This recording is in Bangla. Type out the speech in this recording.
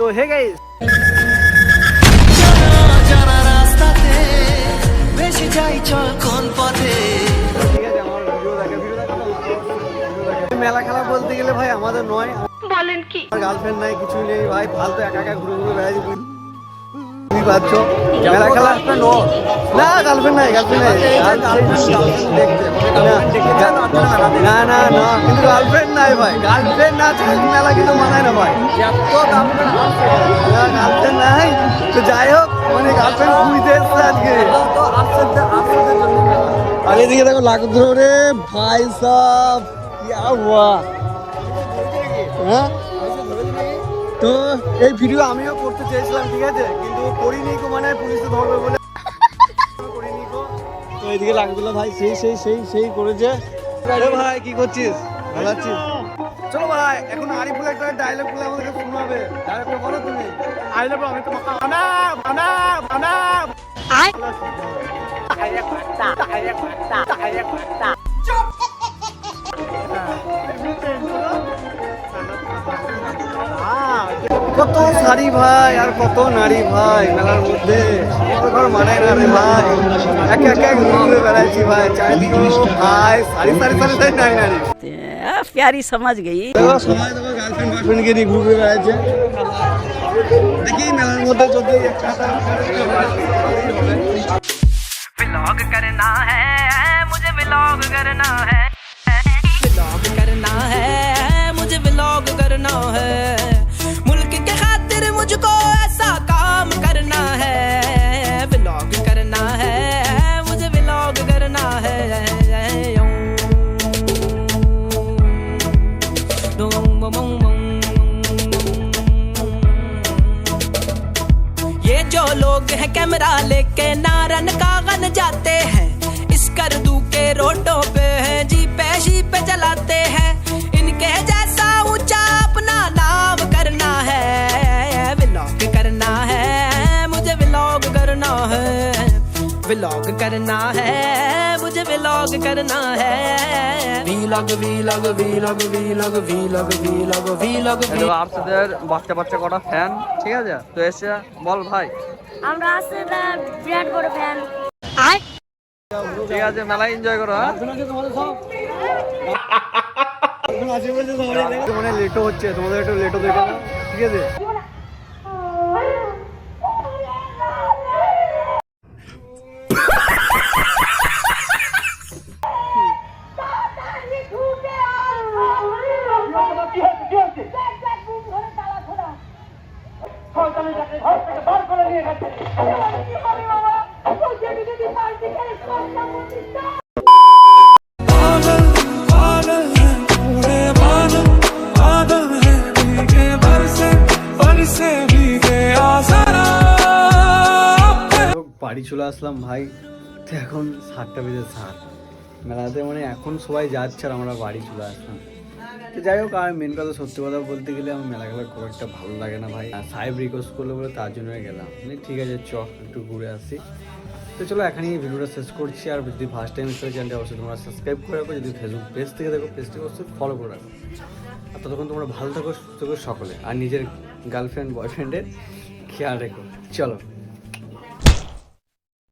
তো হে গাইস জানা রাস্তাতে ভেসে যাই চল কোন পথে। মেলা খেলা বলতে গেলে ভাই আমাদের নয়। বলেন কি? আমার গার্লফ্রেন্ড নাই কিছুই নেই ভাই ফালতু একা একা ঘুরে ঘুরে বুঝ- বুঝতেই পারছ মেলা খেলা। না গার্লফ্রেন্ড নাই গার্লফ্রেন্ড নাই। না না না কিন্তু গার্লফ্রেন্ড নাই ভাই। গার্লফ্রেন্ড না থাকলে মেলা কিন্তু মানায় না ভাই। গার্লফ্রেন্ড নাই। তো যাই হোক মানে গার্লফ্রেন্ড খুঁজতে এসছে আজকে। আর এদিকে দেখো লাগতো রে ভাই সব হুয়া হ্যাঁ? তো এই ভিডিও আমিও করতে চেয়েছিলাম ঠিক আছে? করিনি কো মানে পুলিশে ধরবে বলে। করিনি কো তো এদিকে লাগছিল ভাই সেই সেই সেই সেই করেছে। আরে ভাই কি করছিস? ভালো আছিস? চলো ভাই এখন আরিফুল একটা ডায়লগ বলে আমাদেরকে শোনাবে। ডায়লগটা বলো তুমি। আই লাভ আমি তোমাকে আনা আনা আনা কত শাড়ি ভাই আর কত নারী ভাই মেলার মধ্যে আমার ঘর মানে না রে ভাই একে একে ঘুরে ঘুরে বেড়াচ্ছি ভাই চারিদিকে ও ভাই সারি সারি সারি সারি নারী নারী आ, प्यारी समझ गई দেখো সময় দেখো গার্লফ্রেন্ড বয়ফ্রেন্ডকে নিয়ে ঘুরে ঘুরে বেড়াচ্ছে দেখি মেলার মধ্যে যদি একটা व्लॉग करना है मुझे व्लॉग करना है व्लॉग करना है मुझे व्लॉग करना है जो लोग हैं कैमरा लेके नारन कागन जाते हैं। इस कर दू के रोडों पे हैं, जीपे शीपे चलाते हैं। इनके जैसा ऊँचा अपना नाम करना है व्लॉग करना है, मुझे व्लॉग करना है। व्लॉग करना है, मुझे व्लॉग करना है। আরশিদের বাচ্চা বাচ্চা কটা ফ্যান ঠিক আছে? তো এসে বল ভাই। আমরা আরশিদের বিরাট বড় ফ্যান ঠিক আছে মেলা এনজয় করো হ্যাঁ? মনে লেটো হচ্ছে তোমাদের একটু লেটো দেখো ঠিক আছে? বাড়ি চলে আসলাম ভাই। এখন সাতটা বেজে সাত। মেলাতে মানে এখন সবাই যাচ্ছে আর আমরা বাড়ি চলে আসলাম। তো যাই হোক, আর মেন কথা সত্যি কথা বলতে গেলে আমার মেলা খেলা খুব একটা ভালো লাগে না ভাই। আর সাহেব রিকোয়েস্ট করল বলে তার জন্যই গেলাম। মানে ঠিক আছে, চ, একটু ঘুরে আসি। তো চলো, এখানেই ভিডিওটা শেষ করছি। আর যদি ফার্স্ট টাইম এসে চ্যানেলটা অবশ্যই তোমরা সাবস্ক্রাইব করে রাখো। যদি ফেসবুক পেজ থেকে দেখো পেজটাকে অবশ্যই ফলো করে রাখো। আর ততক্ষণ তোমরা ভালো থাকো, সুস্থ সকলে। আর নিজের গার্লফ্রেন্ড বয়ফ্রেন্ডের খেয়াল রেখো। চলো।